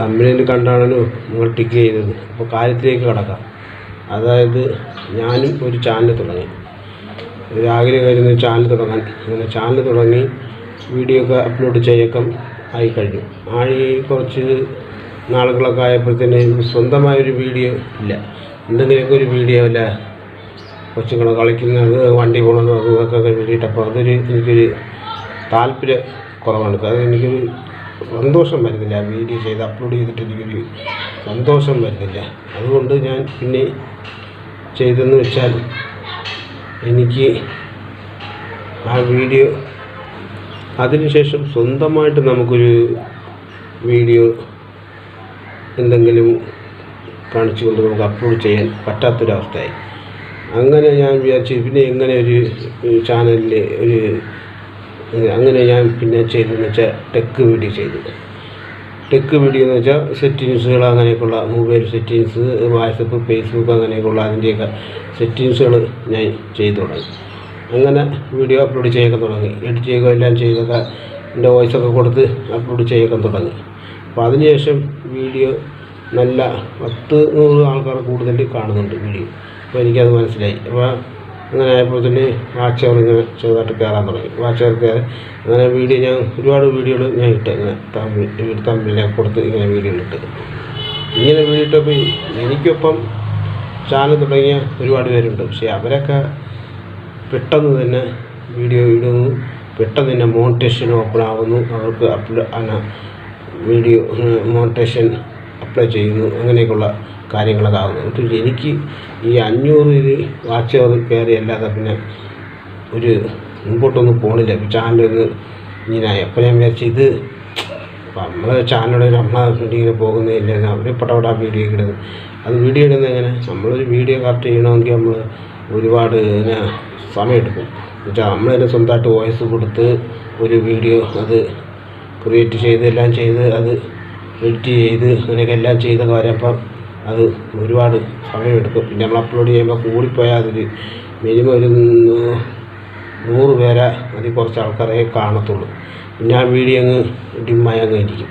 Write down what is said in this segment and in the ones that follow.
തമ്മിലിൽ കണ്ടാണല്ലോ നിങ്ങൾ ടിക്ക് ചെയ്തത്. അപ്പോൾ കാര്യത്തിലേക്ക് കടക്കാം. അതായത് ഞാനും ഒരു ചാനൽ തുടങ്ങി. ഒരു ആഗ്രഹമായിരുന്നു ചാനൽ തുടങ്ങാൻ. അങ്ങനെ ചാനൽ തുടങ്ങി വീഡിയോ ഒക്കെ അപ്ലോഡ് ചെയ്യക്കം ആയി കഴിഞ്ഞു. ആയി കുറച്ച് നാളുകളൊക്കെ ആയപ്പോഴത്തേന് സ്വന്തമായൊരു വീഡിയോ ഇല്ല. എന്തെങ്കിലുമൊക്കെ ഒരു വീഡിയോ അല്ല. കൊച്ചുങ്ങൾ കളിക്കുന്നത് വണ്ടി പോകുന്നത് അതും ഇതൊക്കെ വേണ്ടിയിട്ടപ്പോൾ അതൊരു എനിക്കൊരു താല്പര്യ കുറവാണ്. അത് എനിക്കൊരു സന്തോഷം വരുന്നില്ല. വീഡിയോ ചെയ്ത് അപ്ലോഡ് ചെയ്തിട്ട് എനിക്കൊരു സന്തോഷം വരുന്നില്ല. അതുകൊണ്ട് ഞാൻ പിന്നെ ചെയ്തെന്ന് വെച്ചാൽ എനിക്ക് ആ വീഡിയോ അതിനുശേഷം സ്വന്തമായിട്ട് നമുക്കൊരു വീഡിയോ എന്തെങ്കിലും കാണിച്ചുകൊണ്ട് നമുക്ക് അപ്ലോഡ് ചെയ്യാൻ പറ്റാത്തൊരവസ്ഥയായി. അങ്ങനെ ഞാൻ വിചാരിച്ചു പിന്നെ എങ്ങനെ ഒരു ചാനലിൽ ഒരു അങ്ങനെ ഞാൻ പിന്നെ ചെയ്തതെന്ന് വെച്ചാൽ ടെക്ക് വീഡിയോ ചെയ്തു ടെക്ക് വീഡിയോ എന്ന് വെച്ചാൽ സെറ്റിങ്സുകൾ അങ്ങനെയൊക്കെയുള്ള മൊബൈൽ സെറ്റിങ്സ് വാട്സപ്പ് ഫേസ്ബുക്ക് അങ്ങനെയൊക്കെയുള്ള അതിന്റെയൊക്കെ സെറ്റിങ്സുകൾ ഞാൻ ചെയ്തു തുടങ്ങി. അങ്ങനെ വീഡിയോ അപ്ലോഡ് ചെയ്യൊക്കെ തുടങ്ങി. എഡിറ്റ് ചെയ്യുക എല്ലാം ചെയ്തൊക്കെ എന്റെ വോയിസൊക്കെ കൊടുത്ത് അപ്ലോഡ് ചെയ്യൊക്കെ തുടങ്ങി. അപ്പോൾ അതിനുശേഷം വീഡിയോ നല്ല പത്ത് നൂറ് ആൾക്കാർ കൂടുതൽ കാണുന്നുണ്ട് വീഡിയോ അപ്പോൾ എനിക്കത് മനസ്സിലായി. അപ്പോൾ അങ്ങനെ ആയപ്പോൾ തന്നെ വാച്ച് അവർ ഇങ്ങനെ ചെറുതായിട്ട് കയറാൻ തുടങ്ങി. വാച്ച് കയറി അങ്ങനെ വീഡിയോ ഞാൻ ഒരുപാട് വീഡിയോകൾ ഞാൻ ഇട്ട് ഇങ്ങനെ തമ്മിൽ തമ്മിലൊക്കെ കൊടുത്ത് ഇങ്ങനെ വീഡിയോ ഇട്ട്. ഇങ്ങനെ വീഡിയോ ഇട്ടപ്പോൾ എനിക്കൊപ്പം ചാനൽ തുടങ്ങിയ ഒരുപാട് പേരുണ്ട്. പക്ഷേ അവരൊക്കെ പെട്ടെന്ന് തന്നെ വീഡിയോ ഇടുന്നു പെട്ടെന്ന് തന്നെ മോണിറ്റേഷൻ ഓപ്പൺ ആകുന്നു അവർക്ക് അപ്ലോ വീഡിയോ മോണിറ്റേഷൻ അപ്ലൈ ചെയ്യുന്നു അങ്ങനെയൊക്കെയുള്ള കാര്യങ്ങളൊക്കെ ആകുന്നു എന്നിട്ട് എനിക്ക് ഈ അഞ്ഞൂറിൽ വാച്ച് അവർ കയറി അല്ലാതെ പിന്നെ ഒരു മുമ്പോട്ടൊന്നും പോണില്ല. ചാനലൊന്ന് ഇങ്ങനെ അപ്പോൾ ഞാൻ വിചാരിച്ചു ഇത് നമ്മൾ ചാനലിൽ നമ്മളെ വീഡിയോ പോകുന്നില്ല അവർ പടപട വീഡിയോ ഇടുന്നത്. അത് വീഡിയോ ഇടുന്നത് എങ്ങനെ? നമ്മളൊരു വീഡിയോ കറക്റ്റ് ചെയ്യണമെങ്കിൽ നമ്മൾ ഒരുപാട് ഇങ്ങനെ സമയമെടുക്കും. എന്നുവെച്ചാൽ നമ്മൾ തന്നെ സ്വന്തമായിട്ട് വോയിസ് കൊടുത്ത് ഒരു വീഡിയോ അത് ക്രിയേറ്റ് ചെയ്ത് എല്ലാം ചെയ്ത് അത് എഡിറ്റ് ചെയ്ത് അങ്ങനെയൊക്കെ എല്ലാം ചെയ്തൊക്കെ വരുമ്പം അത് ഒരുപാട് സമയമെടുക്കും. പിന്നെ നമ്മൾ അപ്ലോഡ് ചെയ്യുമ്പോൾ കൂടിപ്പോയാൽ അതിൽ മിനിമം ഒരു നൂറ് പേരെ അതിൽ കുറച്ച് ആൾക്കാരെ കാണത്തുള്ളൂ. പിന്നെ ആ വീഡിയോ അങ്ങ് ഡിമ്മായി അങ്ങ് ഇരിക്കും.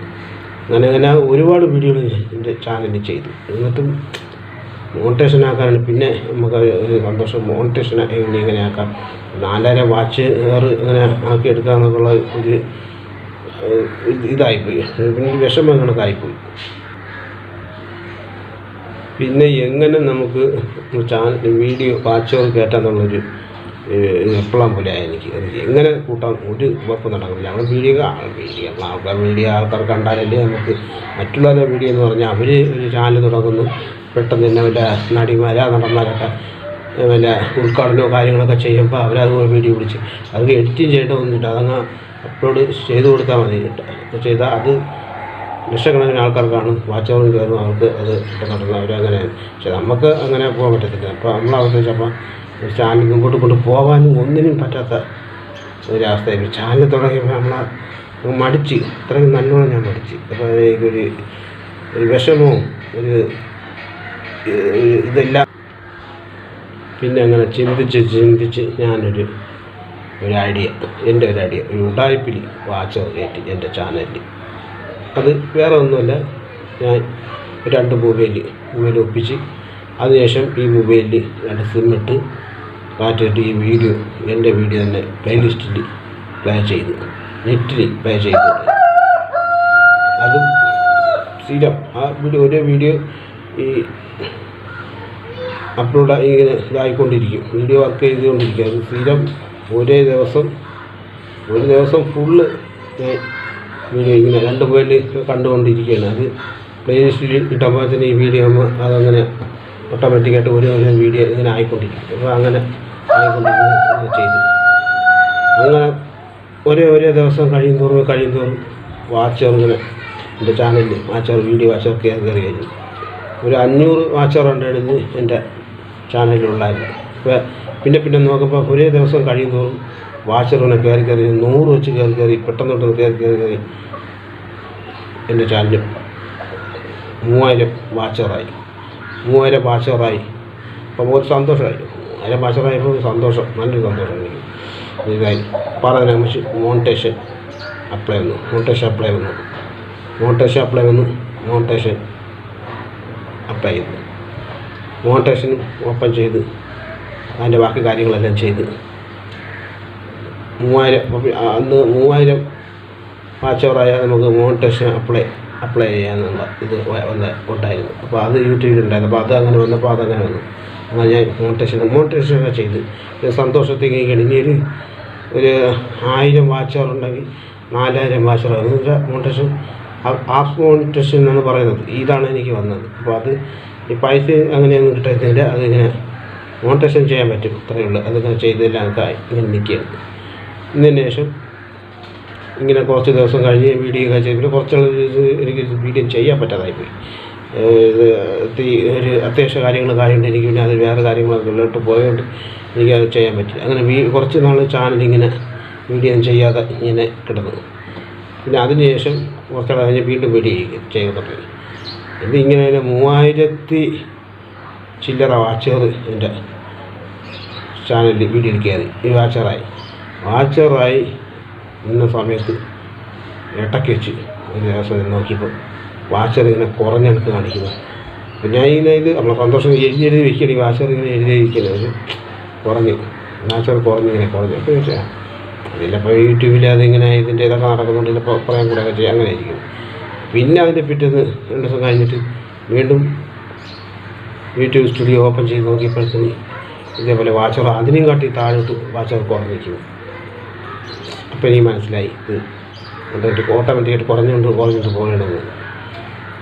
അങ്ങനെ അങ്ങനെ ഒരുപാട് വീഡിയോകൾ എന്റെ ചാനലിൽ ചെയ്തു. എന്നിട്ടും മോണിറ്റേഷൻ ആക്കാനാണ്. പിന്നെ നമുക്ക് ഒരു സന്തോഷം മോണിറ്റേഷൻ എങ്ങനെ എങ്ങനെ ആക്കാം? നാലര വാച്ച് ഇങ്ങനെ ആക്കി എടുക്കാമെന്നുള്ള ഒരു ഇതായിപ്പോയി. പിന്നെ വിഷമം കണക്കായിപ്പോയി പിന്നെ എങ്ങനെ നമുക്ക് ചാനൽ വീഡിയോ വാച്ച് അവർ കയറ്റാന്നുള്ളൊരു എപ്പോഴാൻ പോലെ എനിക്ക്. എങ്ങനെ കൂട്ടാൻ ഒരു കുഴപ്പം നടക്കുന്നില്ല. നമ്മൾ വീഡിയോ വീഡിയോ ആൾക്കാർ വീഡിയോ ആൾക്കാർ കണ്ടാലല്ലേ നമുക്ക് മറ്റുള്ളവരുടെ വീഡിയോ എന്ന് പറഞ്ഞാൽ അവർ ഒരു ചാനൽ തുടങ്ങുന്നു. പെട്ടെന്ന് തന്നെ വല്ല നടിമാരാ നടന്മാരൊക്കെ വല്ല ഉദ്ഘാടനമോ കാര്യങ്ങളൊക്കെ ചെയ്യുമ്പോൾ അവരത് വീഡിയോ പിടിച്ച് അത് എഡിറ്റിങ് ചെയ്യേണ്ടതൊന്നുമില്ല. അതങ്ങ് അപ്ലോഡ് ചെയ്ത് കൊടുത്താൽ മതി കേട്ടോ. ചെയ്താൽ അത് ലക്ഷക്കണക്കിന് ആൾക്കാർക്കാണ് വാച്ച് വാച്ചവറും കയറും അവർക്ക് അത് കിട്ടുന്നുണ്ടല്ലോ അവരങ്ങനെ പക്ഷെ നമുക്ക് അങ്ങനെ പോകാൻ പറ്റത്തില്ല. അപ്പോൾ നമ്മൾ അവസാനിച്ചപ്പോൾ ഒരു ചാനൽ മുമ്പോട്ട് കൊണ്ട് പോകാനും ഒന്നിനും പറ്റാത്ത ഒരവസ്ഥയായി ചാനൽ തുടങ്ങിയപ്പോൾ നമ്മൾ മടിച്ച് ഇത്രയും നല്ലോണം ഞാൻ മടിച്ച്. അപ്പോൾ എനിക്കൊരു ഒരു വിഷമവും ഒരു ഇതെല്ലാം പിന്നെ അങ്ങനെ ചിന്തിച്ച് ചിന്തിച്ച് ഞാനൊരു ഒരു ഐഡിയ എന്റെ ഒരു ഐഡിയ ഒരു ഉടായ്പിൽ വാച്ച് കയറ്റി എന്റെ ചാനലിൽ അത് വേറെ ഒന്നുമല്ല ഞാൻ രണ്ട് മൊബൈൽ മൊബൈൽ ഒപ്പിച്ച് അതിനുശേഷം ഈ മൊബൈലിൽ രണ്ട് സിം ഇട്ട് കാറ്റിട്ട് ഈ വീഡിയോ എന്റെ വീഡിയോ തന്നെ പ്ലേലിസ്റ്റിൽ പ്ലേ ചെയ്തു നെറ്റിൽ പ്ലേ ചെയ്തു. അതും സ്ഥിരം. ആ വീഡിയോ ഒരേ വീഡിയോ ഈ അപ്ലോഡ് ഇങ്ങനെ ഇതായിക്കൊണ്ടിരിക്കും വീഡിയോ വർക്ക് ചെയ്തുകൊണ്ടിരിക്കും. അത് സ്ഥിരം ഒരേ ദിവസം ഒരു ദിവസം ഫുള്ള് വീഡിയോ ഇങ്ങനെ രണ്ട് പോയിന്റ് കണ്ടുകൊണ്ടിരിക്കുകയാണ്. അത് പ്ലേലിസ്റ്റിൽ ഇട്ടപ്പോൾ തന്നെ ഈ വീഡിയോ ആകുമ്പോൾ അതങ്ങനെ ഓട്ടോമാറ്റിക്കായിട്ട് ഒരു വീഡിയോ ഇങ്ങനെ ആയിക്കൊണ്ടിരിക്കും. അപ്പോൾ അങ്ങനെ ആയിക്കൊണ്ടിരിക്കുന്നു അങ്ങനെ ചെയ്തു അങ്ങനെ ഒരേ ഒരേ ദിവസം കഴിയും തോറും കഴിയും തോറും വാച്ചർ ഇങ്ങനെ എന്റെ ചാനലിൽ വാച്ചർ വീഡിയോ വാച്ചർ കയറി കഴിഞ്ഞു. ഒരു അഞ്ഞൂറ് വാച്ചർ ഉണ്ടായിരുന്നു എന്റെ ചാനലിലുള്ളായിരുന്നു പിന്നെ പിന്നെ നോക്കുമ്പോൾ ഒരേ ദിവസം കഴിയും തോറും വാച്ചറിനെ കയറി കയറി നൂറ് വെച്ച് കയറി കയറി പെട്ടെന്ന് പെട്ടെന്ന് കയറി കയറി കയറി എന്റെ ചാനൽ മൂവായിരം വാച്ചറായി. മൂവായിരം വാച്ചറായി. അപ്പോൾ ഒരു സന്തോഷമായി അതിന്റെ വാച്ചറായപ്പോൾ ഒരു സന്തോഷം നല്ലൊരു സന്തോഷം. എനിക്ക് ഇതായി പറഞ്ഞ മോണിറ്റേഷൻ അപ്ലൈ വന്നു. മോണിറ്റേഷൻ അപ്ലൈ വന്നു. മോണിറ്റേഷൻ അപ്ലൈ വന്നു. മോണിറ്റേഷൻ അപ്ലൈ ചെയ്തു. മോണിറ്റേഷനും ഓപ്പൺ ചെയ്ത്. അതിന്റെ ബാക്കി കാര്യങ്ങളെല്ലാം ചെയ്ത്. മൂവായിരം അന്ന് മൂവായിരം വാച്ച് അവറായാൽ നമുക്ക് മോണിറ്റേഷൻ അപ്ലൈ അപ്ലൈ ചെയ്യാമെന്നുള്ള ഇത് വന്ന ഉണ്ടായിരുന്നു. അപ്പോൾ അത് യൂട്യൂബിൽ ഉണ്ടായിരുന്നു. അപ്പോൾ അത് അങ്ങനെ വന്നപ്പോൾ അതങ്ങനെ വന്നു. അങ്ങനെ ഞാൻ മോണിറ്റേഷൻ മോണിറ്റേഷനൊക്കെ ചെയ്ത്. ഒരു സന്തോഷത്തേക്ക് ഇനി ഒരു ആയിരം വാച്ച് അവർ ഉണ്ടെങ്കിൽ നാലായിരം വാച്ച് അവർ എന്ന് വെച്ചാൽ മോണിറ്റേഷൻ ഹാഫ് മോണിറ്റേഷൻ എന്നാണ് പറയുന്നത്. ഇതാണ് എനിക്ക് വന്നത്. അപ്പോൾ അത് ഈ പൈസ അങ്ങനെയൊന്നും കിട്ടുന്നില്ല അതിങ്ങനെ മോണിറ്റേഷൻ ചെയ്യാൻ പറ്റും. അത്രയേ ഉള്ളൂ. അതിങ്ങനെ ചെയ്തെല്ലാം ആയി ഇങ്ങനെ ഇതിന് ശേഷം ഇങ്ങനെ കുറച്ച് ദിവസം കഴിഞ്ഞ് വീഡിയോ ഒക്കെ ചെയ്ത് പിന്നെ കുറച്ച് ഇത് എനിക്ക് വീഡിയോ ചെയ്യാൻ പറ്റാതായിപ്പോയി ഇത് ഒരു അത്യാവശ്യ കാര്യങ്ങൾ കാര്യമുണ്ട് എനിക്ക് പിന്നെ അത് വേറെ കാര്യങ്ങളൊക്കെ ഉള്ളിലോട്ട് പോയതുകൊണ്ട് എനിക്കത് ചെയ്യാൻ പറ്റില്ല. അങ്ങനെ വീ കുറച്ച് നാൾ ചാനൽ ഇങ്ങനെ വീഡിയോ ചെയ്യാതെ ഇങ്ങനെ കിടന്നു. പിന്നെ അതിന് ശേഷം കുറച്ച് നാൾ കഴിഞ്ഞ് വീണ്ടും വീഡിയോ ചെയ്യാൻ തുടങ്ങി. ഇത് ഇങ്ങനെ ഒരു മൂവായിരത്തി ചില്ലറ വാച്ചുകൾ എന്റെ ചാനലിൽ വീഡിയോ കയറി. ഈ വാച്ചറായി. വാച്ചറായി ഇന്ന സമയത്ത് ഇടയ്ക്ക് വെച്ച് ഒരു ദിവസം നോക്കിയപ്പോൾ വാച്ചർ ഇങ്ങനെ കുറഞ്ഞെടുത്ത് കാണിക്കുന്നത് അപ്പം ഞാൻ ഇങ്ങനെ ഇത് നമ്മളെ സന്തോഷം എഴുതി എഴുതി വെക്കുകയാണ് ഈ വാച്ചർ ഇങ്ങനെ എഴുതി ഒരു കുറഞ്ഞു. വാച്ചർ കുറഞ്ഞു ഇങ്ങനെ കുറഞ്ഞു. അപ്പോൾ ചോദിച്ചാൽ അതിലപ്പോൾ യൂട്യൂബിൽ അതിങ്ങനെ ഇതിന്റെ ഇതൊക്കെ നടക്കുന്നുണ്ട്. ഇതിപ്പോൾ പറയാൻ കൂടെ ചെയ്യാം. അങ്ങനെ ആയിരിക്കും പിന്നെ അതിന്റെ പിറ്റേന്ന് രണ്ട് ദിവസം കഴിഞ്ഞിട്ട് വീണ്ടും യൂട്യൂബ് സ്റ്റുഡിയോ ഓപ്പൺ ചെയ്ത് നോക്കിയപ്പോഴത്തേന് ഇതേപോലെ വാച്ചർ അതിനെയും കാട്ടി താഴോട്ട് വാച്ചർ കുറഞ്ഞിരിക്കുന്നു അപ്പോൾ എനിക്ക് മനസ്സിലായി ഇത് എന്നിട്ട് ഓട്ടോമാറ്റിക്കായിട്ട് കുറഞ്ഞുകൊണ്ട് കുറഞ്ഞിട്ട് പോകണമെന്ന്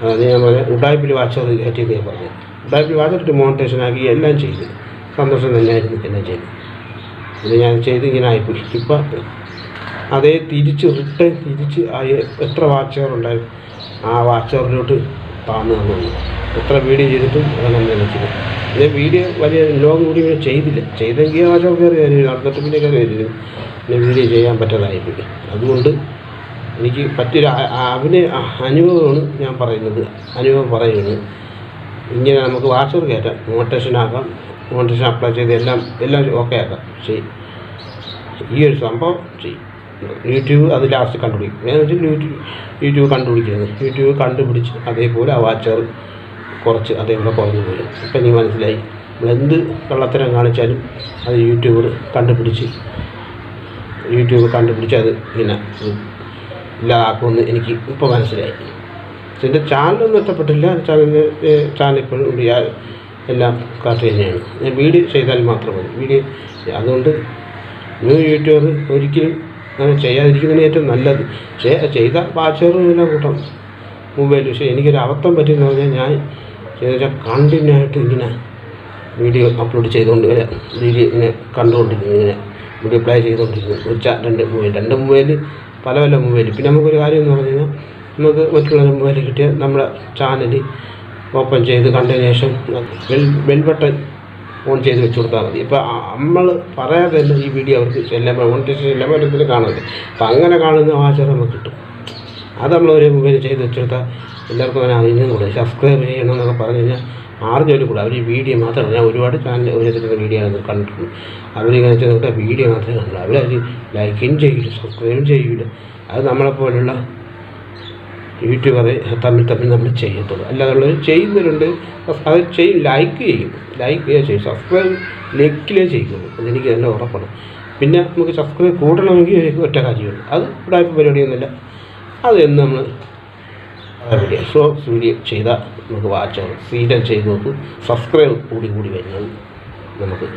അത് ഞാൻ പറയാം ഉഡായ്പിൽ വാച്ചർ കയറ്റിയത് ഞാൻ പറഞ്ഞു ഉഡായ്പിൽ വാച്ചിട്ട് മോണിറ്റേഷൻ ആക്കി എല്ലാം ചെയ്തു. സന്തോഷം തന്നെയായിരുന്നു എല്ലാം ചെയ്തു. ഇത് ഞാൻ ചെയ്ത് ഇങ്ങനെ ആയിപ്പോയി ഇപ്പം അതേ തിരിച്ച് റിട്ടേൺ തിരിച്ച് എത്ര വാച്ചവർ ഉണ്ടായിരുന്നു ആ വാച്ചവറിലോട്ട് താന്നു തന്നു എത്ര വീഡിയോ ചെയ്തിട്ടും അതൊന്നും തന്നെ ചെയ്തു. പിന്നെ വീഡിയോ വലിയ ലോങ് വീഡിയോ ചെയ്തില്ല. ചെയ്തെങ്കിൽ ആ വാച്ചവർ കയറി വരും അടുത്ത പിന്നെ കയറി വരും. പിന്നെ വീഡിയോ ചെയ്യാൻ പറ്റാതായിപ്പോയി. അതുകൊണ്ട് എനിക്ക് പറ്റിയൊരു അഭിനയ അനുഭവമാണ് ഞാൻ പറയുന്നത്. അനുഭവം പറയുന്നത്. ഇങ്ങനെ നമുക്ക് വാച്ചർ കയറ്റാം. മോട്ടേഷൻ ആക്കാം. മോട്ടേഷൻ അപ്ലൈ ചെയ്ത് എല്ലാം എല്ലാം ഓക്കെ ആക്കാം. ചെയ്യും ഈ ഒരു സംഭവം ചെയ്യും യൂട്യൂബ് അത് ലാസ്റ്റ് കണ്ടുപിടിക്കും. ഞാൻ വെച്ചാൽ യൂട്യൂബ് യൂട്യൂബ് കണ്ടുപിടിക്കുന്നത്. യൂട്യൂബ് കണ്ടുപിടിച്ച് അതേപോലെ ആ വാച്ചർ കുറച്ച് അതേപോലെ കുറഞ്ഞു പോലും ഇപ്പം നീ മനസ്സിലായി. നമ്മളെന്ത് കള്ളത്തരം കാണിച്ചാലും അത് യൂട്യൂബർ കണ്ടുപിടിച്ച് യൂട്യൂബ് കണ്ടുപിടിച്ച് അത് പിന്നെ ഇല്ലാതാക്കുമെന്ന് എനിക്ക് ഇപ്പോൾ മനസ്സിലായി. എന്റെ ചാനലൊന്നും എത്തപ്പെട്ടില്ല. ചാനലിന് ചാനൽ ഇപ്പോഴും എല്ലാം കാത്തു തന്നെയാണ്. ഞാൻ വീഡിയോ ചെയ്താൽ മാത്രം മതി. വീഡിയോ അതുകൊണ്ട് ന്യൂ യൂട്യൂബർ ഒരിക്കലും അങ്ങനെ ചെയ്യാതിരിക്കുന്നതിന് ഏറ്റവും നല്ലത് ചെയ്ത വാച്ചറും ഇല്ല കൂട്ടം മൊബൈൽ പക്ഷേ എനിക്കൊരു അബദ്ധം പറ്റിയെന്ന് പറഞ്ഞാൽ ഞാൻ വെച്ചാൽ കണ്ടിന്യൂ ആയിട്ട് ഇങ്ങനെ വീഡിയോ അപ്ലോഡ് ചെയ്തുകൊണ്ട് വരാം. വീഡിയോ ഇങ്ങനെ കണ്ടുകൊണ്ടിരിക്കുന്നു ഇങ്ങനെ വീഡിയോ പ്ലേ ചെയ്തുകൊണ്ടിരിക്കുന്നു. ഒരു ചാ രണ്ട് മൊബൈൽ രണ്ട് മൊബൈൽ പല പല മൊബൈൽ പിന്നെ നമുക്കൊരു കാര്യം എന്ന് പറഞ്ഞു കഴിഞ്ഞാൽ നമുക്ക് മറ്റുള്ളവരെ മൊബൈൽ കിട്ടിയാൽ നമ്മുടെ ചാനൽ ഓപ്പൺ ചെയ്ത് കണ്ടതിന് ശേഷം ബെൽ ബെൽ ബട്ടൺ ഓൺ ചെയ്ത് വെച്ച് കൊടുത്താൽ മതി. ഇപ്പോൾ നമ്മൾ പറയാതെ തന്നെ ഈ വീഡിയോ അവർക്ക് എല്ലാം ഓൺ ചെയ്ത് എല്ലാം ഓരോരുത്തരും കാണുന്നത് അപ്പം അങ്ങനെ കാണുന്ന ആചാരം നമുക്ക് കിട്ടും. അത് നമ്മളൊരു മൊബൈൽ ചെയ്ത് വെച്ചെടുത്താൽ എല്ലാവർക്കും അങ്ങനെ അറിയുന്നതും കൂടെ. സബ്സ്ക്രൈബ് ചെയ്യണം എന്നൊക്കെ പറഞ്ഞു കഴിഞ്ഞാൽ ആർക്കും ജോലി കൂടെ. അവർ വീഡിയോ മാത്രമല്ല ഞാൻ ഒരുപാട് ചാനൽ ഓരോരുത്തരുടെ വീഡിയോ ആണ് കണ്ടിട്ടുണ്ട്. അവരിങ്ങനെ വെച്ചാൽ വീഡിയോ മാത്രമേ കണ്ടുള്ളൂ. അവരത് ലൈക്കും ചെയ്യില്ല സബ്സ്ക്രൈബും ചെയ്യില്ല അത് നമ്മളെപ്പോലുള്ള യൂട്യൂബറെ തമ്മിൽ തമ്മിൽ നമ്മൾ ചെയ്യത്തുള്ളൂ. അല്ലാതെ ഉള്ളവർ ചെയ്യുന്നവരുണ്ട്. അത് ചെയ്യും ലൈക്ക് ചെയ്യും. ലൈക്ക് ചെയ്യും സബ്സ്ക്രൈബ് ലൈക്കിലേ ചെയ്യുള്ളൂ. അതെനിക്ക് തന്നെ ഉറപ്പാണ്. പിന്നെ നമുക്ക് സബ്സ്ക്രൈബ് കൂടണമെങ്കിൽ ഒറ്റ കാര്യമുള്ളൂ അത് ഇവിടെ പരിപാടിയൊന്നുമില്ല. അത് എന്ന് നമ്മൾ ഷോർട്സ് വീഡിയോ ചെയ്ത നമുക്ക് വാച്ച് സീരിയൽ ചെയ്ത് നോക്കും. സബ്സ്ക്രൈബ് കൂടി കൂടി വരുന്നത് നമുക്ക്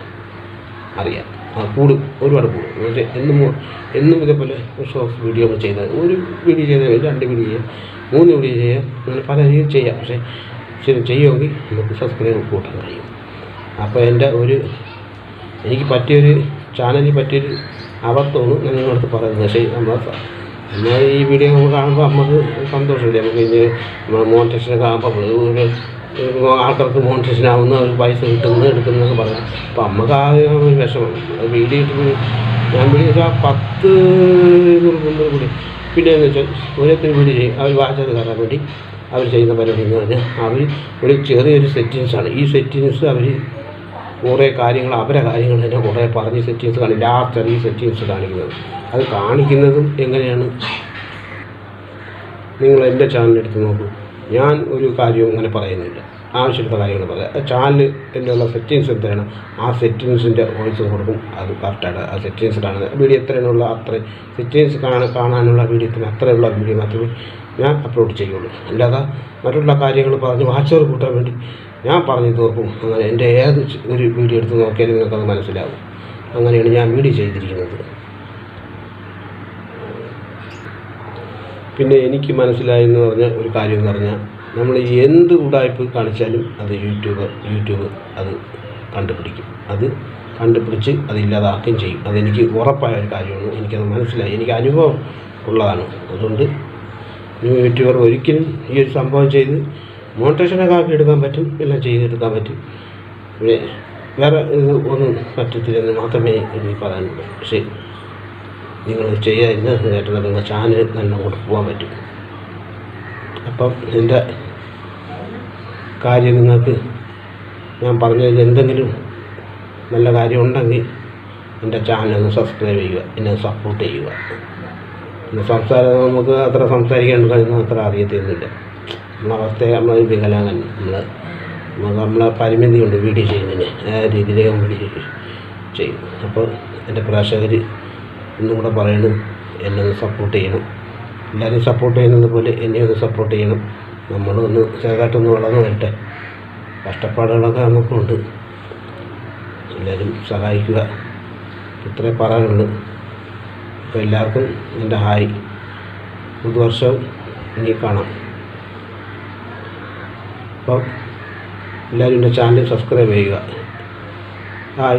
അറിയാം. ആ കൂടും. ഒരുപാട് കൂടും. വെച്ചാൽ എന്നും എന്നും ഇതേപോലെ ഷോർട്സ് വീഡിയോ ചെയ്താൽ ഒരു വീഡിയോ ചെയ്താൽ രണ്ട് വീഡിയോ ചെയ്യാം. മൂന്ന് വീഡിയോ ചെയ്യാം. അങ്ങനെ പല രീതിയിൽ ചെയ്യാം. പക്ഷേ ശരി ചെയ്യുമെങ്കിൽ നമുക്ക് സബ്സ്ക്രൈബ് കൂട്ടാൻ കഴിയും. അപ്പോൾ എന്റെ ഒരു എനിക്ക് പറ്റിയൊരു ചാനലിൽ പറ്റിയൊരു അബദ്ധമാണ് ഞാൻ നിങ്ങളടുത്ത് പറയുന്നത്. പക്ഷേ നമ്മൾ നമ്മൾ ഈ വീഡിയോ നമ്മൾ കാണുമ്പോൾ നമുക്ക് സന്തോഷമില്ല? നമുക്ക് ഇനി നമ്മൾ മോണിറ്റേഷനൊക്കെ ആകുമ്പോൾ ആൾക്കാർക്ക് മോണിറ്റേഷൻ ആവുന്ന ഒരു പൈസ കിട്ടുന്നു എടുക്കുന്നതൊക്കെ പറയാം. അപ്പോൾ നമുക്ക് ആ ഒരു വിഷമം. അത് വീഡിയോ ഇട്ട് ഞാൻ വീഡിയോ പത്ത് മുന്നൂറ് കൂടി. പിന്നെ എന്ന് വെച്ചാൽ ഓരോരുത്തർ വീഡിയോ ചെയ്യും. അവർ വാച്ചത് കയറാൻ വേണ്ടി അവർ ചെയ്യുന്ന പരിപാടി എന്ന് പറഞ്ഞാൽ അവർ ഒരു ചെറിയൊരു സെറ്റിങ്സാണ് ഈ സെറ്റിങ്സ് അവർ കുറേ കാര്യങ്ങൾ അവരെ കാര്യങ്ങൾ തന്നെ കുറേ പറഞ്ഞ് സെറ്റ് ചെയ്ത് കാണും ലാസ്റ്റ് ഈ ചെയ്ത് കാണിക്കുന്നത്. അത് കാണിക്കുന്നതും എങ്ങനെയാണ്? നിങ്ങൾ എന്റെ ചാനൽ എടുത്ത് നോക്കൂ. ഞാൻ ഒരു കാര്യവും അങ്ങനെ പറയുന്നില്ല. ആവശ്യമുള്ള കാര്യങ്ങൾ പറയാം. ചാനൽ എന്നുള്ള സെറ്റിങ്സ് എന്താണ് ആ സെറ്റിങ്സിന്റെ വോയിസ് കൊടുക്കും. അത് കറക്റ്റാണ് ആ സെറ്റിങ്സിലാണ് വീഡിയോ എത്രയുള്ള അത്രയും സെറ്റിങ്സ് കാണാൻ കാണാനുള്ള വീഡിയോത്തിന് അത്രയുള്ള വീഡിയോ മാത്രമേ ഞാൻ അപ്ലോഡ് ചെയ്യുള്ളൂ. അല്ലാതെ മറ്റുള്ള കാര്യങ്ങൾ പറഞ്ഞ് വാച്ചർ കൂട്ടാൻ വേണ്ടി ഞാൻ പറഞ്ഞു തീർക്കും. അങ്ങനെ എന്റെ ഏത് ഒരു വീഡിയോ എടുത്ത് നോക്കിയാലും നിങ്ങൾക്കത് മനസ്സിലാവും. അങ്ങനെയാണ് ഞാൻ വീഡിയോ ചെയ്തിരിക്കുന്നത്. പിന്നെ എനിക്ക് മനസ്സിലായെന്ന് പറഞ്ഞ ഒരു കാര്യം എന്ന് പറഞ്ഞാൽ നമ്മൾ എന്ത് ഉടായ്പ് കാണിച്ചാലും അത് യൂട്യൂബ് യൂട്യൂബ് അത് കണ്ടുപിടിക്കും. അത് കണ്ടുപിടിച്ച് അതില്ലാതാക്കുകയും ചെയ്യും. അതെനിക്ക് ഉറപ്പായ ഒരു കാര്യമാണ്. എനിക്കത് മനസ്സിലായി. എനിക്ക് അനുഭവം ഉള്ളതാണ്. അതുകൊണ്ട് യൂട്യൂബർ ഒരിക്കലും ഈ ഒരു സംഭവം ചെയ്ത് മോണിറ്റേഷനൊക്കെ ആക്കി എടുക്കാൻ പറ്റും എല്ലാം ചെയ്തെടുക്കാൻ പറ്റും. പിന്നെ വേറെ ഇത് ഒന്നും പറ്റത്തില്ലെന്ന് മാത്രമേ എനിക്ക് പറയാനുള്ളൂ. പക്ഷേ നിങ്ങൾ ചെയ്യാതിരുന്ന നേട്ടം നിങ്ങളുടെ ചാനൽ നല്ല അങ്ങോട്ട് പോകാൻ പറ്റും. അപ്പം എന്റെ കാര്യം നിങ്ങൾക്ക് ഞാൻ പറഞ്ഞതിൽ എന്തെങ്കിലും നല്ല കാര്യം ഉണ്ടെങ്കിൽ എന്റെ ചാനൽ ഒന്ന് സബ്സ്ക്രൈബ് ചെയ്യുക എന്നെ സപ്പോർട്ട് ചെയ്യുക. പിന്നെ സംസാരം നമുക്ക് അത്ര സംസാരിക്കാൻ കഴിയുന്ന അത്ര അറിയത്തൊന്നുമില്ല. നമ്മളെ നമ്മളൊരു നമ്മൾ വികലാംഗൻ. നമ്മൾ നമ്മളെ പരിമിതിയുണ്ട് വീഡിയോ ചെയ്യുന്നതിന്. ആ രീതിയിലേക്ക് വീഡിയോ ചെയ്യും. അപ്പോൾ എന്റെ പ്രേക്ഷകർ ഇന്നും കൂടെ പറയണം എന്നെ ഒന്ന് സപ്പോർട്ട് ചെയ്യണം. എല്ലാവരും സപ്പോർട്ട് ചെയ്യുന്നത് പോലെ എന്നെ ഒന്ന് സപ്പോർട്ട് ചെയ്യണം. നമ്മളൊന്ന് ചെറുതായിട്ടൊന്ന് വളർന്നു വരട്ടെ. കഷ്ടപ്പാടുകളൊക്കെ നമുക്കുണ്ട്. എല്ലാവരും സഹായിക്കുക. ഇത്രേ പറയാനുള്ളൂ. അപ്പോൾ എല്ലാവർക്കും എന്റെ ഹായ്. പുതുവർഷം ഇനി കാണാം. അപ്പം എല്ലാവരും എന്റെ ചാനൽ സബ്സ്ക്രൈബ് ചെയ്യുക. ഹായ്